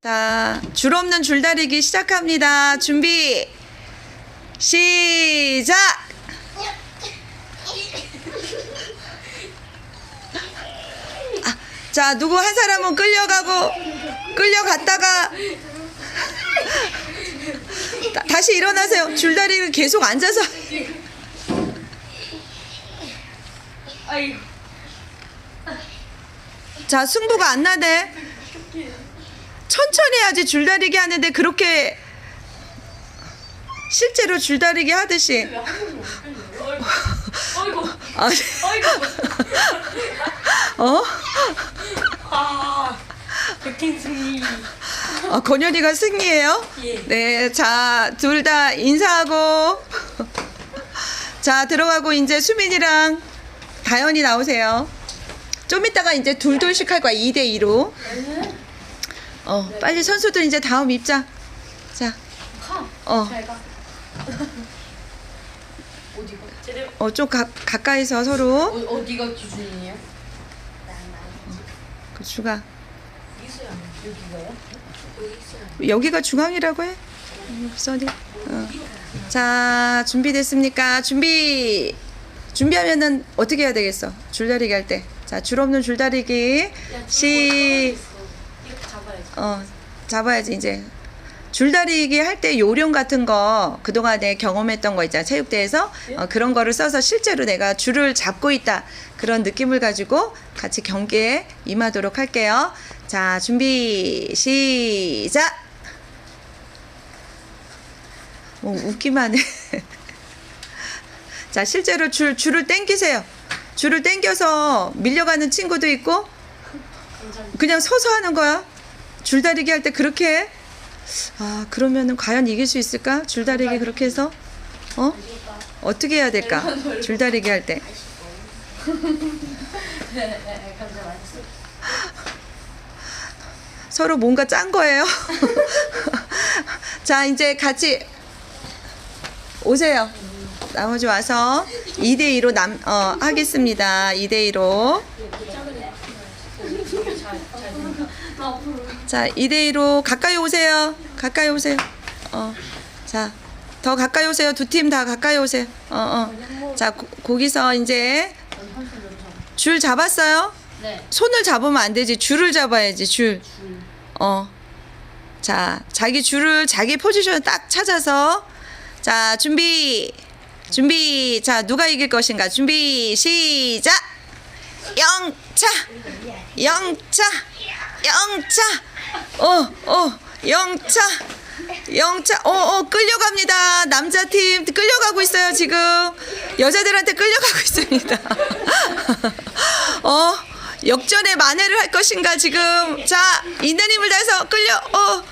자, 줄 없는 줄다리기 시작합니다. 준비, 시작! 아, 자, 누구 한 사람은 끌려가고, 끌려갔다가, 다, 다시 일어나세요. 줄다리를 계속 앉아서. 자, 승부가 안 나네. 천천히 해야지 줄다리기 하는데 그렇게 실제로 줄다리기 하듯이. 아, 아이고. 어? 아. 승리. 어, 건현이가 승리예요? 예. 네, 자, 둘 다 인사하고. 자, 들어가고 이제 수민이랑 다현이 나오세요. 좀 이따가 이제 둘둘씩 할 거야, 2대2로. 어, 빨리 선수들 이제 다음 입장. 자, 가. 어, 잘 가. 어디가? 제대로. 어, 좀 가, 가까이서 서로. 어, 어디가 기준이에요? 그 주가. 이수야. 여기가요? 여기. 여기가 중앙이라고 해? 써니. 어. 자, 준비됐습니까? 준비. 준비하면은 어떻게 해야 되겠어? 줄다리기 할 때. 자, 줄 없는 줄다리기. 시, 이렇게 잡아야지. 어, 잡아야지, 이제. 줄다리기 할 때 요령 같은 거 그동안에 경험했던 거 있잖아 체육대에서 어, 그런 거를 써서 실제로 내가 줄을 잡고 있다 그런 느낌을 가지고 같이 경기에 임하도록 할게요 자 준비 시작 뭐 웃기만 해. 자, 실제로 줄, 줄을 땡기세요. 줄을 땡겨서 밀려가는 친구도 있고, 그냥 서서 하는 거야. 줄다리기 할 때 그렇게 해. 아, 그러면은 과연 이길 수 있을까? 줄다리기 그렇게 해서? 어? 어떻게 해야 될까? 줄다리기 할 때. 서로 뭔가 짠 거예요. 자, 이제 같이 오세요. 나머지 와서 2대2로 남, 어, 하겠습니다. 2대2로. 자, 2대2로 가까이 오세요. 가까이 오세요. 어. 자, 더 가까이 오세요. 두 팀 다 가까이 오세요. 어, 어. 자, 고, 거기서 이제 줄 잡았어요? 네. 손을 잡으면 안 되지. 줄을 잡아야지, 줄. 어. 자, 자기 줄을 자기 포지션을 딱 찾아서 자, 준비. 준비. 자, 누가 이길 것인가? 준비. 시작. 영차. 영차. 영차. 어, 어. 영차. 영차. 어, 어, 끌려갑니다. 남자팀 끌려가고 있어요, 지금. 여자들한테 끌려가고 있습니다. 어. 역전의 만회를 할 것인가 지금 자 있는 힘을 다해서 끌려 어